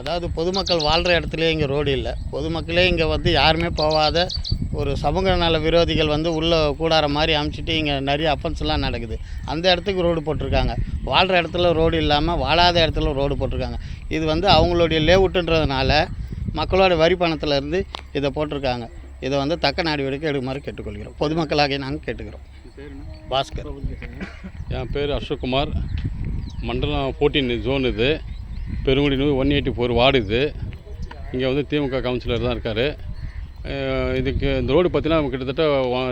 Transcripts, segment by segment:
அதாவது பொதுமக்கள் வாழ்கிற இடத்துலயே இங்கே ரோடு இல்லை. பொதுமக்களே இங்கே வந்து யாருமே போகாத ஒரு சமூக நல விரோதிகள் வந்து உள்ளே கூடார மாதிரி அமைச்சிட்டு இங்கே நிறைய அஃபென்ஸ்லாம் நடக்குது. அந்த இடத்துக்கு ரோடு போட்டிருக்காங்க. வாழ்கிற இடத்துல ரோடு இல்லாமல் வாழாத இடத்துல ரோடு போட்டிருக்காங்க. இது வந்து அவங்களுடைய லேவுட்டுன்றதுனால மக்களோட வரி பணத்துல இருந்து இதை போட்டிருக்காங்க. இதை வந்து தக்க நடவடிக்கை எடுக்குமாறு கேட்டுக்கொள்கிறோம். பொதுமக்களாகிய நாங்கள் கேட்டுக்கிறோம். பாஸ்கர். என் பேர் அசோக்குமார். மண்டலம் ஃபோர்டீன் ஜோன் இது. Perungudi one eighty four ward இது இங்கே வந்து திமுக கவுன்சிலர் தான் இருக்கார். இதுக்கு இந்த ரோடு பார்த்தீங்கன்னா கிட்டத்தட்ட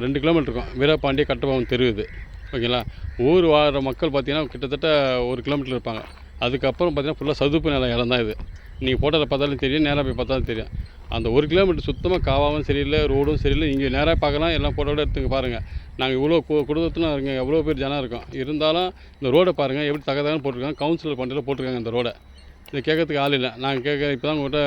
ரெண்டு கிலோமீட்டர் இருக்கும். வீரபாண்டிய கட்டபொம்மன் தெரு இது. ஓகேங்களா? ஊர் வாழ்கிற மக்கள் பார்த்திங்கன்னா கிட்டத்தட்ட ஒரு கிலோமீட்டர் இருப்பாங்க. அதுக்கப்புறம் பார்த்திங்கன்னா ஃபுல்லாக சதுப்பு நில இடம் தான் இது. நீங்கள் ஃபோட்டோவில் பார்த்தாலும் தெரியும் நேராக போய் பார்த்தாலும் தெரியும். அந்த ஒரு கிலோமீட்டர் சுத்தமாக காவாவும் சரியில்லை ரோடும் சரியில்லை. இங்கே நேராக பார்க்கலாம் எல்லாம் ஃபோட்டோட எடுத்துங்க பாருங்கள் நாங்கள் இவ்வளோ கு குடும்பத்தில் இருக்கோம் எவ்வளோ பேர் ஜனம் இருக்கோம். இருந்தாலும் இந்த ரோடை பாருங்கள் எப்படி தகதான்னு போட்டிருக்காங்க. கவுன்சிலர் பண்ணிட்டு போட்டிருக்காங்க இந்த ரோடை. இதை கேட்கறதுக்கு ஆள் இல்லை. நாங்கள் கேட்க இப்போ தான் உங்கள்கிட்ட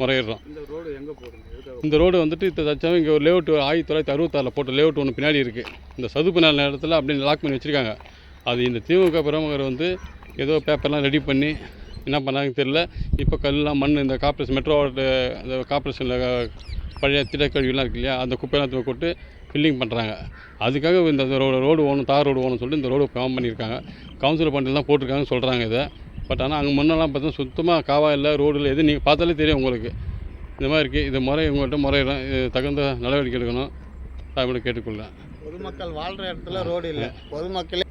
முறையிடுறோம். இந்த ரோடு எங்கே எதுக்காக இந்த ரோடு வந்துட்டு இப்போ தச்சாவும் இங்கே ஒரு லேஅவுட் ஆயிரத்தி தொள்ளாயிரத்தி அறுபத்தாறில் போட்ட லேஅவுட் ஒன்று பின்னாடி இருக்குது இந்த சதுப்பு நில இடத்துல அப்படியே லாக் பண்ணி வச்சுருக்காங்க. அது இந்த திமுக பிரமுகர் வந்து ஏதோ பேப்பர்லாம் ரெடி பண்ணி என்ன பண்ணாங்கன்னு தெரியல. இப்போ கல்லாம் மண் இந்த கார்ப்பரேஷன் மெட்ரோ இந்த கார்ப்பரேஷனில் பழைய திடக்கழிவுலாம் இருக்கு இல்லையா? அந்த குப்பையெல்லாம் தூக்கி போட்டு ஃபில்லிங் பண்ணுறாங்க அதுக்காக இந்த ரோடு ரோடு ஓணும் தார் ரோடு ஓணும் சொல்லிட்டு இந்த ரோடு ஃபார்ம் பண்ணியிருக்காங்க. கவுன்சிலர் பண்ணிட்டு தான் போட்டிருக்காங்கன்னு சொல்கிறாங்க இதை. பட் ஆனால் அங்கே முன்னெல்லாம் பார்த்தா சுத்தமாக காவா இல்லை ரோடு இல்லை எது நீங்கள் பார்த்தாலே தெரியும் உங்களுக்கு. இந்த மாதிரி இருக்குது இது முறை உங்கள்கிட்ட முறையிடும் இது தகுந்த நடவடிக்கை எடுக்கணும். அப்படி கேட்டுக்கொள்ளேன் பொதுமக்கள் வாழ்கிற இடத்துல ரோடு இல்லை. பொதுமக்களே